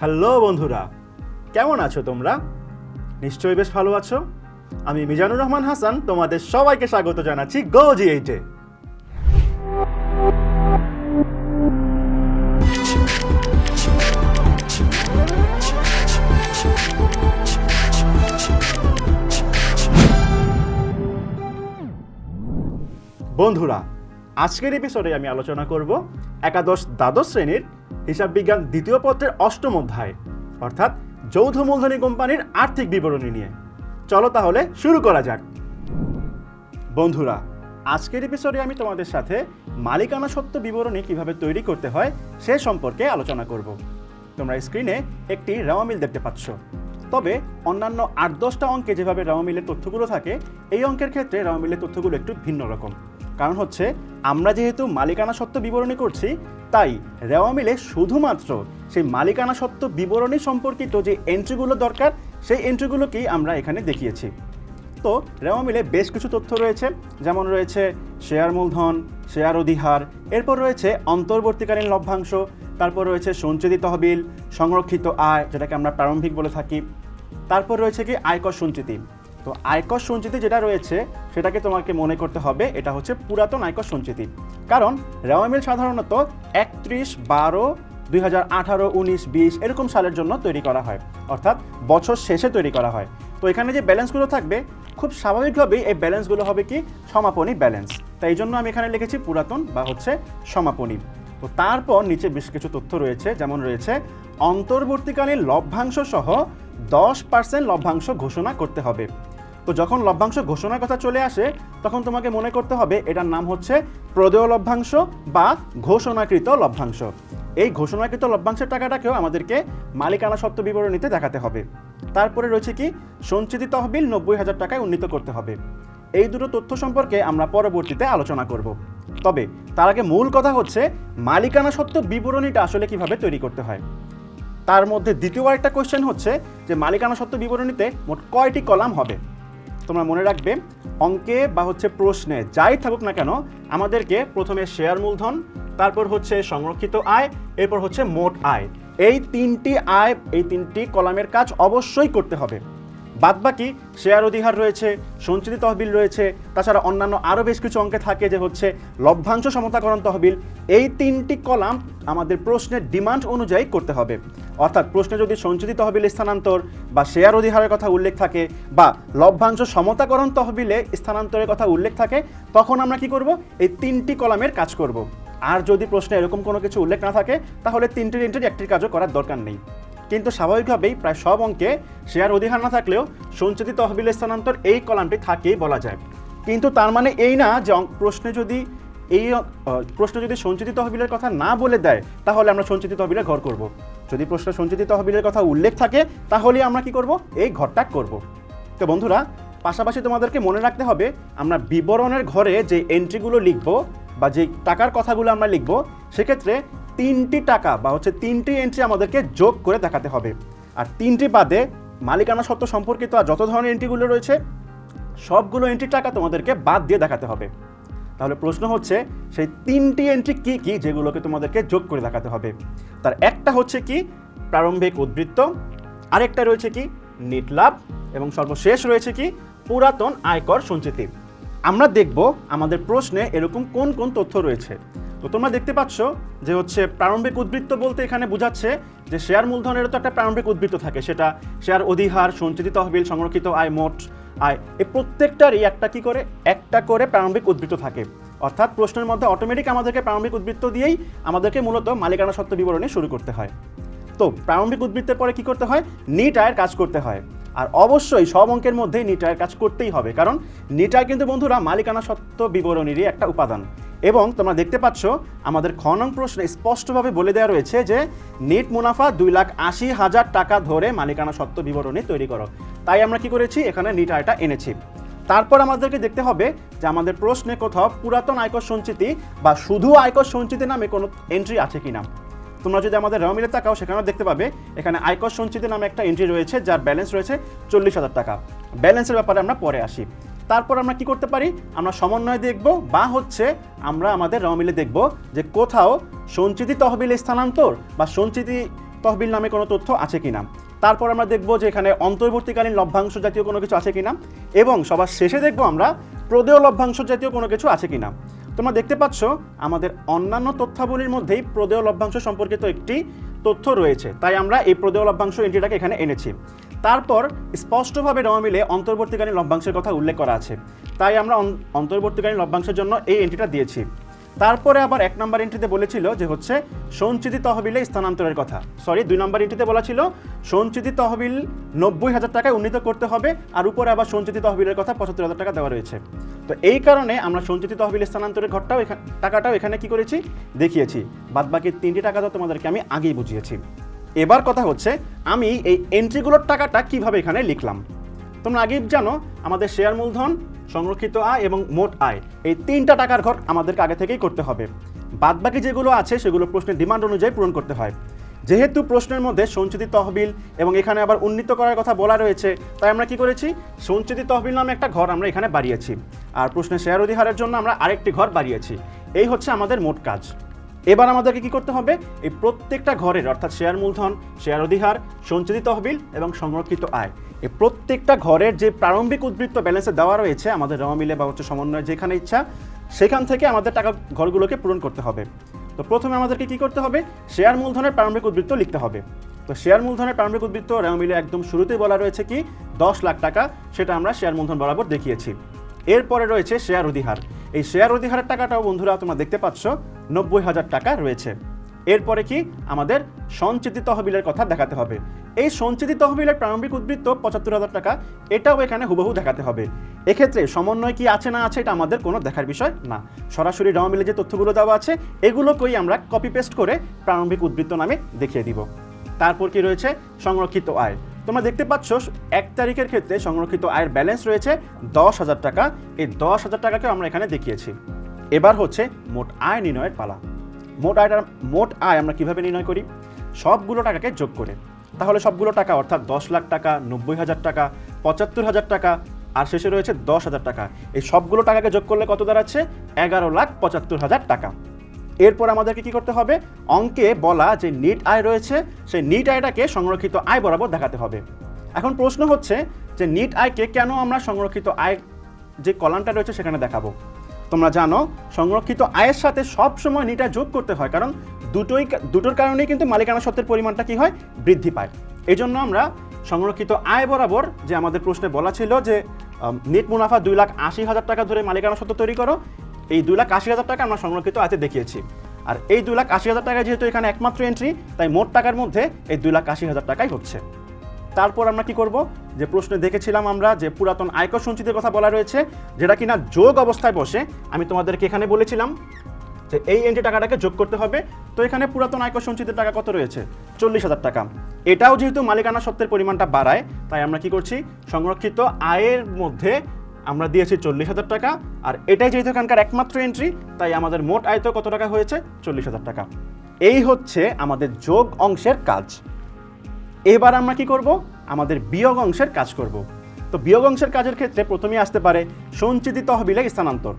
Hello বন্ধুরা, কেমন আছো তোমরা? নিশ্চয়ই বেশ ভালো আছো। আমি মিজানুর রহমান হাসান, তোমাদের সবাইকে স্বাগত জানাচ্ছি গো জি এইটে বন্ধুরা, আজকের এপিসোডে আমি আলোচনা করব একাদশ দ্বাদশ শ্রেণির হিসাব বিজ্ঞান দ্বিতীয় পত্রের অষ্টম অধ্যায়, অর্থাৎ যৌথ মূলধনী কোম্পানির আর্থিক বিবরণী নিয়ে। চলো তাহলে শুরু করা যাক। বন্ধুরা, আজকের এপিসোডে আমি তোমাদের সাথে মালিকানা সত্ত্ব বিবরণী কীভাবে তৈরি করতে হয় সে সম্পর্কে আলোচনা করব। তোমরা স্ক্রিনে একটি রেওয়া মিল দেখতে পাচ্ছ। তবে অন্যান্য আট দশটা অঙ্কে যেভাবে রেওয়া মিলের তথ্যগুলো থাকে, এই অঙ্কের ক্ষেত্রে রেওয়া মিলের তথ্যগুলো একটু ভিন্ন রকম। কারণ হচ্ছে, আমরা যেহেতু মালিকানা সত্ত্ব বিবরণী করছি, তাই রেওয়া মিলে শুধুমাত্র সেই মালিকানা সত্ত্ব বিবরণী সম্পর্কিত যে এন্ট্রিগুলো দরকার, সেই এন্ট্রিগুলোকেই আমরা এখানে দেখিয়েছি। তো রেওয়া মিলে বেশ কিছু তথ্য রয়েছে, যেমন রয়েছে শেয়ার মূলধন, শেয়ার অধিহার, এরপর রয়েছে অন্তর্বর্তীকালীন লভ্যাংশ, তারপর রয়েছে সঞ্চিত তহবিল, সংরক্ষিত আয়, যেটাকে আমরা প্রারম্ভিক বলে থাকি, তারপর রয়েছে কি আয়কর সঞ্চিতি। তো আয়কর সঞ্চিতি যেটা রয়েছে, সেটাকে তোমাকে মনে করতে হবে, এটা হচ্ছে পুরাতন আয়কর সঞ্চিতি। কারণ রেওয়া মিল সাধারণত একত্রিশ, বারো, দুই হাজার আঠারো, উনিশ, বিশ এরকম সালের জন্য তৈরি করা হয়। অর্থাৎ বছর শেষে তৈরি করা হয়। তো এখানে যে ব্যালেন্সগুলো থাকবে, খুব স্বাভাবিকভাবেই এই ব্যালেন্সগুলো হবে কি? সমাপনী ব্যালেন্স। তাই জন্য আমি এখানে লিখেছি পুরাতন বা হচ্ছে সমাপনী। তো তারপর নিচে বেশ কিছু তথ্য রয়েছে, যেমন রয়েছে, অন্তর্বর্তীকালীন লভ্যাংশ সহ দশ পার্সেন্ট লভ্যাংশ ঘোষণা করতে হবে। তো যখন লভ্যাংশ ঘোষণার কথা চলে আসে, তখন তোমাকে মনে করতে হবে এটার নাম হচ্ছে প্রদেয় লভ্যাংশ বা ঘোষণাকৃত লভ্যাংশ। এই ঘোষণাকৃত লভ্যাংশের টাকাটাকেও আমাদেরকে মালিকানা সত্ত্ব বিবরণীতে দেখাতে হবে। তারপরে রয়েছে কি? সঞ্চিত তহবিল নব্বই হাজার টাকায় উন্নীত করতে হবে। এই দুটো তথ্য সম্পর্কে আমরা পরবর্তীতে আলোচনা করব। তবে তার আগে মূল কথা হচ্ছে, মালিকানা সত্ত্ব বিবরণীটা আসলে কীভাবে তৈরি করতে হয়? তার মধ্যে দ্বিতীয় আরেকটা কোয়েশ্চেন হচ্ছে যে, মালিকানা সত্ত্ব বিবরণীতে মোট কয়টি কলাম হবে? তোমরা মনে রাখবে, অঙ্কে বা হচ্ছে প্রশ্নে যাই থাকুক না কেন, আমাদেরকে প্রথমে শেয়ার মূলধন, তারপর হচ্ছে সংরক্ষিত আয়, এরপর হচ্ছে মোট আয়। এই তিনটি আয়, এই তিনটি কলামের কাজ অবশ্যই করতে হবে। বাদবাকি শেয়ার অধিহার রয়েছে, সঞ্চিত তহবিল রয়েছে, তাছাড়া অন্যান্য আরও বেশ কিছু অঙ্কে থাকে যে হচ্ছে লভ্যাংশ সমতাকরণ তহবিল। এই তিনটি কলাম আমাদের প্রশ্নের ডিমান্ড অনুযায়ী করতে হবে। অর্থাৎ প্রশ্নে যদি সঞ্চিত তহবিল স্থানান্তর বা শেয়ার অধিহারের কথা উল্লেখ থাকে বা লভ্যাংশ সমতাকরণ তহবিলে স্থানান্তরের কথা উল্লেখ থাকে, তখন আমরা কি করব? এই তিনটি কলামের কাজ করব। আর যদি প্রশ্নে এরকম কোনো কিছু উল্লেখ না থাকে, তাহলে তিনটির এন্ট্রির একটির কাজও করার দরকার নেই। কিন্তু স্বাভাবিকভাবেই প্রায় সব অঙ্কে শেয়ার অধিকার না থাকলেও সঞ্চিত তহবিলের স্থানান্তর এই কলামটি থাকেই বলা যায়। কিন্তু তার মানে এই না যে প্রশ্নে যদি এই প্রশ্ন যদি সঞ্চিত তহবিলের কথা না বলে দেয়, তাহলে আমরা সঞ্চিত তহবিলের ঘর করব। যদি প্রশ্নে সঞ্চিত তহবিলের কথা উল্লেখ থাকে তাহলে আমরা কি করব? এই ঘরটা করব। তো বন্ধুরা, পাশাপাশি তোমাদেরকে মনে রাখতে হবে, আমরা বিবরণের ঘরে যে এন্ট্রিগুলো লিখব বা যে টাকার কথাগুলো আমরা লিখব, সেক্ষেত্রে তিনটি টাকা বা হচ্ছে তিনটি এন্ট্রি আমাদেরকে যোগ করে দেখাতে হবে। আর তিনটি বাদে মালিকানা সত্ত্ব সম্পর্কিত আর যত ধরনের এন্ট্রিগুলো রয়েছে, সবগুলো এন্ট্রি টাকা তোমাদেরকে বাদ দিয়ে দেখাতে হবে। তাহলে প্রশ্ন হচ্ছে, সেই তিনটি এন্ট্রি কি কি যেগুলোকে তোমাদেরকে যোগ করে দেখাতে হবে? তার একটা হচ্ছে কি, প্রারম্ভিক উদ্বৃত্ত, আরেকটা রয়েছে কি, নিট লাভ, এবং সর্বশেষ রয়েছে কি, পুরাতন আয়কর সঞ্চিতি। আমরা দেখব আমাদের প্রশ্নে এরকম কোন কোন তথ্য রয়েছে। তো তোমরা দেখতে পাচ্ছ যে হচ্ছে প্রারম্ভিক উদ্বৃত্ত বলতে এখানে বোঝাচ্ছে যে শেয়ার মূলধনেরও তো একটা প্রারম্ভিক উদ্বৃত্ত থাকে, সেটা শেয়ার অধিহার, সঞ্চিত তহবিল, সংরক্ষিত আয়, মোট আয়, এই প্রত্যেকটারই একটা কি করে? একটা করে প্রারম্ভিক উদ্বৃত্ত থাকে। অর্থাৎ প্রশ্নের মধ্যে অটোমেটিক আমাদেরকে প্রারম্ভিক উদ্বৃত্ত দিয়েই আমাদেরকে মূলত মালিকানা সত্ত্ব বিবরণী শুরু করতে হয়। তো প্রারম্ভিক উদ্বৃত্তের পরে কি করতে হয়? নিট আয়ের কাজ করতে হয়। আর অবশ্যই সব অঙ্কের মধ্যেই নিট আয়ের কাজ করতেই হবে, কারণ নিট আয় কিন্তু বন্ধুরা মালিকানা সত্ত্ব বিবরণীরই একটা উপাদান। এবং তোমরা দেখতে পাচ্ছ, আমাদের খনন নং প্রশ্নে স্পষ্টভাবে বলে দেওয়া রয়েছে যে, নেট মুনাফা দুই লাখ আশি হাজার টাকা ধরে মালিকানা সত্ত্ব বিবরণী তৈরি করো। তাই আমরা কি করেছি? এখানে নিট আয়টা এনেছি। তারপর আমাদেরকে দেখতে হবে যে, আমাদের প্রশ্নে কোথাও পুরাতন আয়কর সঞ্চিতি বা শুধু আয়কর সঞ্চিতি নামে কোনো এন্ট্রি আছে কিনা। তোমরা যদি আমাদের রেওয়া মিলে তাকাও, সেখানেও দেখতে পাবে, এখানে আয়কর সঞ্চিতি নামে একটা এন্ট্রি রয়েছে, যার ব্যালেন্স রয়েছে চল্লিশ হাজার টাকা। ব্যালেন্সের ব্যাপারে আমরা পরে আসি। তারপর আমরা কি করতে পারি? আমরা সমন্বয় দেখব, বা হচ্ছে আমরা আমাদের রেওয়া মিলে দেখব যে কোথাও সঞ্চিতি তহবিল স্থানান্তর, বা সঞ্চিতি তহবিল নামে কোনো তথ্য আছে কিনা। তারপর আমরা দেখব যে এখানে অন্তর্বর্তীকালীন লভ্যাংশ জাতীয় কোনো কিছু আছে কিনা, এবং সবার শেষে দেখব আমরা প্রদেয় লভ্যাংশ জাতীয় কোনো কিছু আছে কিনা। তোমরা দেখতে পাচ্ছ, আমাদের অন্যান্য তথ্যাবলীর মধ্যেই প্রদেয় লভ্যাংশ সম্পর্কিত একটি তথ্য রয়েছে। তাই আমরা এই প্রদেয় লভ্যাংশ এন্ট্রিটাকে এখানে এনেছি। তারপর স্পষ্টভাবে নেওয়া মিলে অন্তর্বর্তীকালীন লভ্যাংশের কথা উল্লেখ করা আছে। তাই আমরা অন্তর্বর্তীকালীন লভ্যাংশের জন্য এই এন্ট্রিটা দিয়েছি। তারপরে আবার এক নম্বর এন্ট্রিতে বলেছিল যে হচ্ছে, সঞ্চিতি তহবিলে স্থানান্তরের কথা। সরি দুই নম্বর এন্ট্রিতে বলা ছিল, সঞ্চিতি তহবিল নব্বই হাজার টাকায় উন্নীত করতে হবে, আর উপরে আবার সঞ্চিতি তহবিলের কথা পঁচাত্তর হাজার টাকা দেওয়া রয়েছে। তো এই কারণে আমরা সঞ্চিতি তহবিল স্থানান্তরের ঘরটাও এখানে টাকাটাও এখানে কি করেছি? দেখিয়েছি। বাদবাকি তিনটি টাকা তো তোমাদেরকে আমি আগেই বুঝিয়েছি। এবার কথা হচ্ছে, আমি এই এন্ট্রিগুলোর টাকাটা কীভাবে এখানে লিখলাম? তোমরা আগেই জানো, আমাদের শেয়ার মূলধন সংরক্ষিত আয় এবং মোট আয়। এই তিনটা টাকার ঘর আমাদেরকে আগে থেকেই করতে হবে। বাদবাকি যেগুলো আছে, সেগুলো প্রশ্নের ডিমান্ড অনুযায়ী পূরণ করতে হয়। যেহেতু প্রশ্নের মধ্যে সঞ্চিতি তহবিল এবং এখানে আবার উন্নীত করার কথা বলা রয়েছে, তাই আমরা কি করেছি? সঞ্চিতি তহবিল নামে একটা ঘর আমরা এখানে বাড়িয়েছি। আর প্রশ্নের শেয়ার অধিহারের জন্য আমরা আরেকটি ঘর বাড়িয়েছি। এই হচ্ছে আমাদের মোট কাজ। এবার আমাদেরকে কি করতে হবে? এই প্রত্যেকটা ঘরের, অর্থাৎ শেয়ার মূলধন, শেয়ার অধিহার, সঞ্চিত তহবিল এবং সংরক্ষিত আয়। এই প্রত্যেকটা ঘরের যে প্রারম্ভিক উদ্বৃত্ত ব্যালেন্সে দেওয়া রয়েছে, আমাদের রমা মিলে বা হচ্ছে সমন্বয় যেখানে ইচ্ছা, সেখান থেকে আমাদের টাকা ঘরগুলোকে পূরণ করতে হবে। তো প্রথমে আমাদেরকে কি করতে হবে? শেয়ার মূলধনের প্রারম্ভিক উদ্বৃত্ত লিখতে হবে। তো শেয়ার মূলধনের প্রারম্ভিক উদ্বৃত্ত রেওয়া মিলে একদম শুরুতেই বলা রয়েছে কি, দশ লাখ টাকা, সেটা আমরা শেয়ার মূলধন বরাবর দেখিয়েছি। এরপরে রয়েছে শেয়ার অধিহার। এই শেয়ার অধিহারের টাকাটাও বন্ধুরা তোমরা দেখতে পাচ্ছ, নব্বই হাজার টাকা রয়েছে। এরপরে কি? আমাদের সঞ্চিতি তহবিলের কথা দেখাতে হবে। এই সঞ্চিতি তহবিলের প্রারম্ভিক উদ্বৃত্ত পঁচাত্তর হাজার টাকা, এটাও এখানে হুবহু দেখাতে হবে। এক্ষেত্রে সমন্বয় কি আছে না আছে এটা আমাদের কোনো দেখার বিষয় না। সরাসরি রমা মিলে যে তথ্যগুলো দেওয়া আছে এগুলোকেই আমরা কপি পেস্ট করে প্রারম্ভিক উদ্বৃত্ত নামে দেখিয়ে দিব। তারপর কি রয়েছে? সংরক্ষিত আয়। তোমরা দেখতে পাচ্ছ, এক তারিখের ক্ষেত্রে সংরক্ষিত আয়ের ব্যালেন্স রয়েছে দশ হাজার টাকা। এই দশ হাজার টাকাকে আমরা এখানে দেখিয়েছি। এবার হচ্ছে মোট আয় নির্ণয়ের পালা। মোট আয়টা, মোট আয় আমরা কীভাবে নির্ণয় করি? সবগুলো টাকাকে যোগ করে। তাহলে সবগুলো টাকা অর্থাৎ দশ লাখ টাকা, নব্বই হাজার টাকা, পঁচাত্তর হাজার টাকা, আর শেষে রয়েছে দশ হাজার টাকা। এই সবগুলো টাকাকে যোগ করলে কত দাঁড়াচ্ছে? এগারো লাখ পঁচাত্তর হাজার টাকা। এরপর আমাদেরকে কি করতে হবে? অঙ্কে বলা যে নিট আয় রয়েছে, সেই নিট আয়টাকে সংরক্ষিত আয় বরাবর দেখাতে হবে। এখন প্রশ্ন হচ্ছে যে নিট আয়কে কেন আমরা সংরক্ষিত আয় যে কলামটা রয়েছে সেখানে দেখাবো? তোমরা জানো, সংরক্ষিত আয়ের সাথে সব সময় নিট যোগ করতে হয়, কারণ দুটোই দুটোর কারণেই কিন্তু মালিকানা সত্ত্বের পরিমাণটা কি হয়? বৃদ্ধি পায়। এই জন্য আমরা সংরক্ষিত আয় বরাবর যে আমাদের প্রশ্নে বলা ছিল যে নেট মুনাফা দুই লাখ আশি হাজার টাকা ধরে মালিকানা সত্ত্ব তৈরি করো, এই দুই লাখ আশি হাজার টাকা আমরা সংরক্ষিত আয়তে দেখিয়েছি। আর এই দুই লাখ আশি হাজার টাকা যেহেতু এখানে একমাত্র এন্ট্রি তাই মোট টাকার মধ্যে এই দুই লাখ আশি হাজার টাকাই হচ্ছে। তারপর আমরা কি করব? যে প্রশ্নে দেখেছিলাম আমরা যে পুরাতন আয়কর সঞ্চিতের কথা বলা রয়েছে, যেটা কিনা যোগ অবস্থায় বসে, আমি তোমাদেরকে এখানে বলেছিলাম যে এই এন্ট্রি টাকাটাকে যোগ করতে হবে। তো এখানে পুরাতন আয়কর সঞ্চিতের টাকা কত রয়েছে? চল্লিশ হাজার টাকা। এটাও যেহেতু মালিকানা সত্ত্বের পরিমাণটা বাড়ায়, তাই আমরা কি করছি? সংরক্ষিত আয়ের মধ্যে আমরা দিয়েছি চল্লিশ হাজার টাকা, আর এটাই যেহেতু এখানকার একমাত্র এন্ট্রি তাই আমাদের মোট আয়ত কত টাকা হয়েছে? চল্লিশ হাজার টাকা। এই হচ্ছে আমাদের যোগ অংশের কাজ। এবার আমরা কি করব? আমাদের বিয়োগ অংশের কাজ করব। তো বিয়োগ অংশের কাজের ক্ষেত্রে প্রথমেই আসতে পারে সঞ্চিতি তহবিলে স্থানান্তর।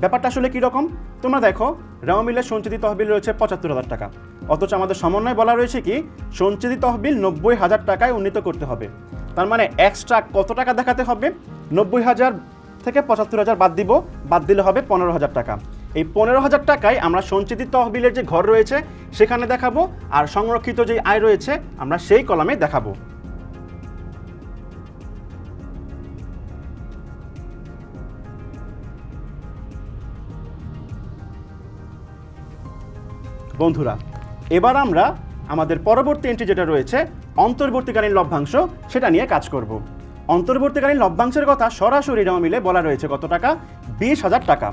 ব্যাপারটা আসলে কীরকম তোমরা দেখো রেওয়া মিলের সঞ্চিতি তহবিল রয়েছে পঁচাত্তর হাজার টাকা। অথচ আমাদের সমন্বয় বলা রয়েছে কি, সঞ্চিতি তহবিল নব্বই হাজার টাকায় উন্নীত করতে হবে। তার মানে এক্সট্রা কত টাকা দেখাতে হবে? নব্বই হাজার থেকে পঁচাত্তর হাজার বাদ দিব, বাদ দিলে হবে পনেরো হাজার টাকা। এই পনেরো হাজার টাকায় আমরা সঞ্চিতি তহবিলের যে ঘর রয়েছে, সেখানে দেখাবো, আর সংরক্ষিত যে আয় রয়েছে, আমরা সেই কলামে দেখাবো। বন্ধুরা, এবার আমরা আমাদের পরবর্তী এন্ট্রি যেটা রয়েছে, অন্তর্বর্তীকালীন লভ্যাংশ, সেটা নিয়ে কাজ করব। অন্তর্বর্তীকালীন লভ্যাংশের কথা সরাসরি জমা মিলে বলা রয়েছে কত টাকা? বিশ হাজার টাকা।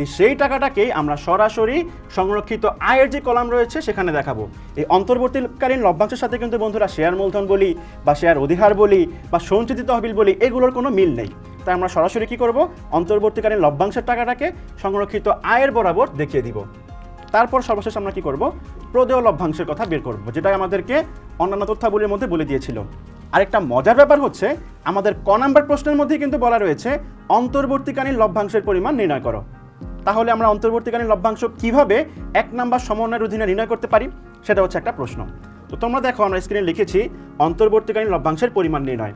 এই সেই টাকাটাকেই আমরা সরাসরি সংরক্ষিত আয়ের যে কলাম রয়েছে সেখানে দেখাবো। এই অন্তর্বর্তীকালীন লভ্যাংশের সাথে কিন্তু বন্ধুরা শেয়ার মূলধন বলি বা শেয়ার অধিহার বলি বা সঞ্চিত তহবিল বলি, এগুলোর কোনো মিল নেই। তাই আমরা সরাসরি কী করব? অন্তর্বর্তীকালীন লভ্যাংশের টাকাটাকে সংরক্ষিত আয়ের বরাবর দেখিয়ে দিব। তারপর সর্বশেষ আমরা কী করব? প্রদেয় লভ্যাংশের কথা বের করব যেটা আমাদেরকে অন্যান্য তথ্যাবলীর মধ্যে বলে দিয়েছিল। আরেকটা মজার ব্যাপার হচ্ছে, আমাদের ক নাম্বার প্রশ্নের মধ্যেই কিন্তু বলা রয়েছে, অন্তর্বর্তীকালীন লভ্যাংশের পরিমাণ নির্ণয় করো। তাহলে আমরা অন্তর্বর্তীকালীন লভ্যাংশ কীভাবে এক নাম্বার সমন্বয়ের অধীনে নির্ণয় করতে পারি? সেটা হচ্ছে একটা প্রশ্ন। তো তোমরা দেখো, আমরা স্ক্রিনে লিখেছি অন্তর্বর্তীকালীন লভ্যাংশের পরিমাণ নির্ণয়।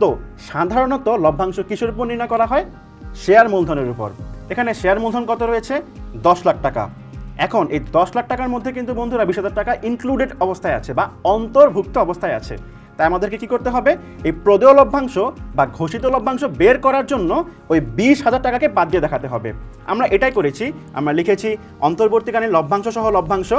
তো সাধারণত লভ্যাংশ কিসের উপর নির্ণয় করা হয়? শেয়ার মূলধনের উপর। এখানে শেয়ার মূলধন কত রয়েছে? দশ লাখ টাকা। এখন এই দশ লাখ টাকার মধ্যে কিন্তু বন্ধুরা বিশ হাজার টাকা ইনক্লুডেড অবস্থায় আছে বা অন্তর্ভুক্ত অবস্থায় আছে। তাই আমাদেরকে কি করতে হবে? এই প্রদেয় লভ্যাংশ বা ঘোষিত লভ্যাংশ বের করার জন্য ওই বিশ হাজার টাকাকে বাদ দিয়ে দেখাতে হবে। আমরা এটাই করেছি। আমরা লিখেছি, অন্তর্বর্তীকালীন লভ্যাংশ সহ লভ্যাংশ,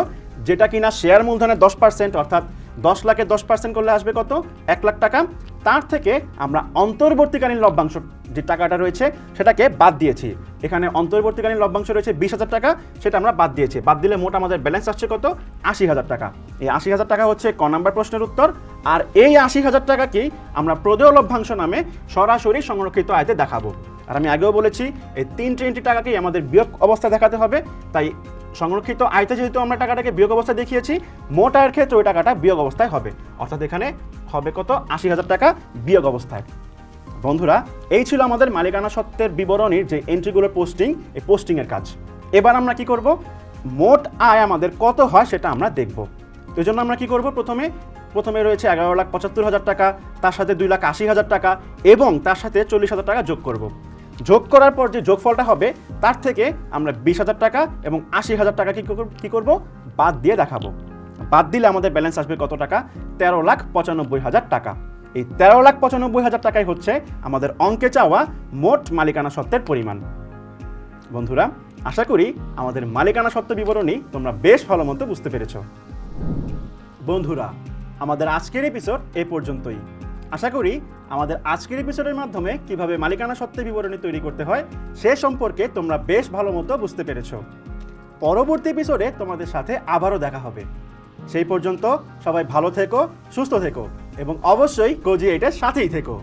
যেটা কিনা শেয়ার মূলধনের দশ পার্সেন্ট অর্থাৎ দশ লাখে দশ পার্সেন্ট করলে আসবে কত? এক লাখ টাকা। তার থেকে আমরা অন্তর্বর্তীকালীন লভ্যাংশ যে টাকাটা রয়েছে, সেটাকে বাদ দিয়েছি। এখানে অন্তর্বর্তীকালীন লভ্যাংশ রয়েছে বিশ হাজার টাকা, সেটা আমরা বাদ দিয়েছি। বাদ দিলে মোট আমাদের ব্যালেন্স আসছে কত? আশি হাজার টাকা। এই আশি হাজার টাকা হচ্ছে ক নাম্বার প্রশ্নের উত্তর। আর এই আশি হাজার টাকাকেই আমরা প্রদেয় লভ্যাংশ নামে সরাসরি সংরক্ষিত আয়তে দেখাবো। আর আমি আগেও বলেছি, এই তিন তিনটি টাকাকেই আমাদের বিয়োগ অবস্থা দেখাতে হবে। তাই সংরক্ষিত আয়তে যেহেতু আমরা টাকাটাকে বিয়োগ অবস্থায় দেখিয়েছি, মোট আয়ের ক্ষেত্রে ওই টাকাটা বিয়োগ অবস্থায় হবে। অর্থাৎ এখানে হবে কত? আশি হাজার টাকা বিয়োগ অবস্থায়। বন্ধুরা, এই ছিল আমাদের মালিকানা সত্ত্বের বিবরণীর যে এন্ট্রিগুলোর পোস্টিং এই পোস্টিংয়ের কাজ। এবার আমরা কি করব? মোট আয় আমাদের কত হয় সেটা আমরা দেখব। তো জন্য আমরা কি করব? প্রথমে প্রথমে রয়েছে এগারো লাখ পঁচাত্তর হাজার টাকা, তার সাথে দুই লাখ আশি হাজার টাকা এবং তার সাথে চল্লিশ হাজার টাকা যোগ করব। যোগ করার পর যে যোগফলটা হবে, তার থেকে আমরা বিশ হাজার টাকা এবং আশি হাজার টাকা কি করব- কি করব? বাদ দিয়ে দেখাবো। বাদ দিলে আমাদের ব্যালেন্স আসবে কত টাকা? তেরো লাখ পঁচানব্বই হাজার টাকা। এই তেরো লাখ পঁচানব্বই হাজার টাকাই হচ্ছে আমাদের অঙ্কে চাওয়া মোট মালিকানা সত্ত্বের পরিমাণ। বন্ধুরা, আশা করি আমাদের মালিকানা সত্ত্ব বিবরণী তোমরা বেশ ভালো মতো বুঝতে পেরেছ। বন্ধুরা, আমাদের আজকের এপিসোড এ পর্যন্তই। আশা করি আমাদের আজকের এপিসোডের মাধ্যমে কীভাবে মালিকানা সত্ত্বে বিবরণী তৈরি করতে হয়, সে সম্পর্কে তোমরা বেশ ভালো মতো বুঝতে পেরেছ। পরবর্তী এপিসোডে তোমাদের সাথে আবারও দেখা হবে। সেই পর্যন্ত সবাই ভালো থেকো, সুস্থ থেকো, এবং অবশ্যই কোজি এটার সাথেই থেকো।